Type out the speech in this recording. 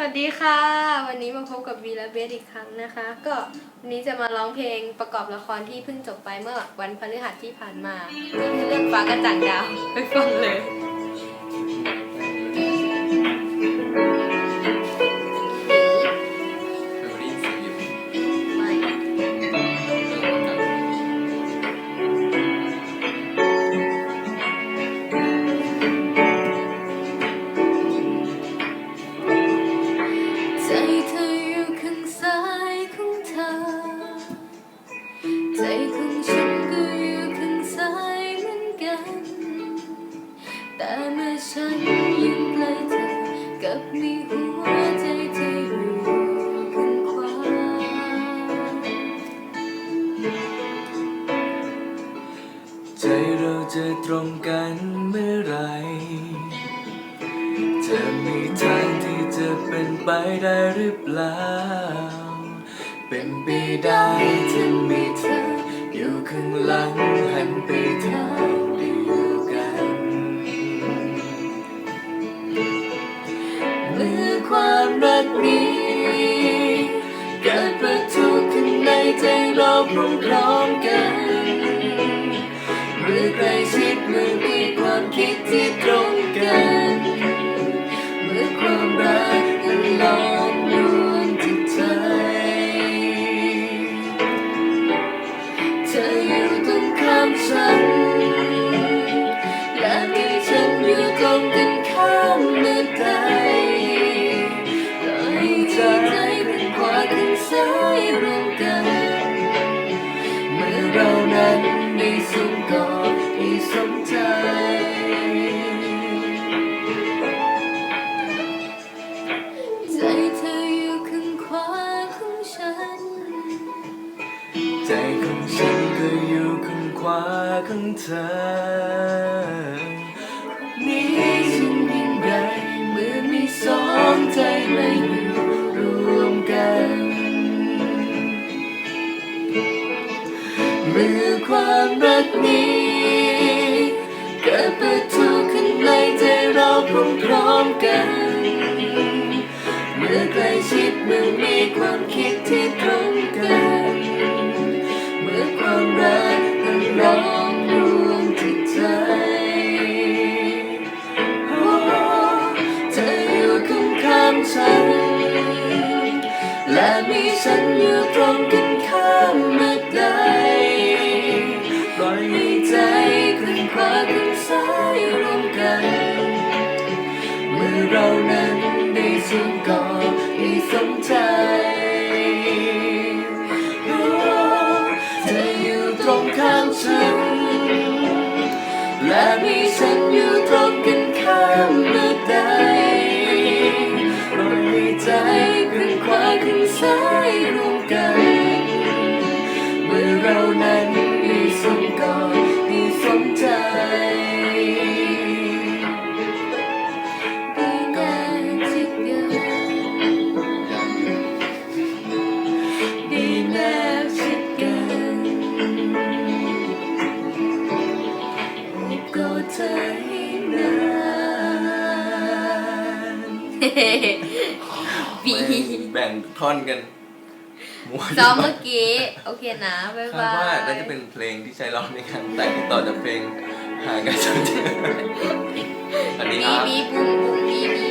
สวัสดีค่ะ วันนี้มาพบกับวีและเบสอีกครั้งนะคะ ก็วันนี้จะมาร้องเพลงประกอบละครที่เพิ่งจบไปเมื่อวันพฤหัสที่ผ่านมานี่คือเรื่องฟ้ากระจ่างดาวไปฟังเลย ใจเธออยู่ข้างซ้ายของเธอ ใจของฉันก็อยู่ข้างซ้ายเหมือนกัน แต่เมื่อฉันยู่ใกล้เธอกับมีหัวใจเธออยู่ข้างขวาใจเราจะตรงกันเมื่อไหรจะมีทาง จะเป็นไปได้หรือเปล่า เป็นไปได้ที่มีเธอ อยู่ข้างหลังหันไปทางเดียวกัน เมื่อความรักนี้เกิดประทุขึ้นในใจเราพร้อมๆกันเมื่อใกล้ชิดเมื่อมีความคิดที่ตรง ของเธอ นี่ฉันยิ่งใหญ่เมื่อมีสองใจมาอยู่รวมกัน เมื่อความรักนี้เกิดประทุขึ้นในใจเราพร้อมๆกัน เมื่อใกล้ชิดเมื่อมีความคิดที่ และมีฉันอยู่ตรงกันข้ามเมื่อใดปล่อยให้ใจข้างขวาข้างซ้ายรวมกัน เมื่อเรานั้นได้สมกอดได้สมใจโอ้เธออยู่ตรงข้างฉัน และมี เธอให้นานบีแบ่งท่อนกันมัวซ้อมเมื่อกี้ โอเคนะบ๊ายคาดบาว่ายน่าจะเป็นเพลงที่ใช้ร้องในการแต่งต่อจากเพลงห่างกันจนเจออันนี้คบีรับบีบุ้งบุ้งบีบี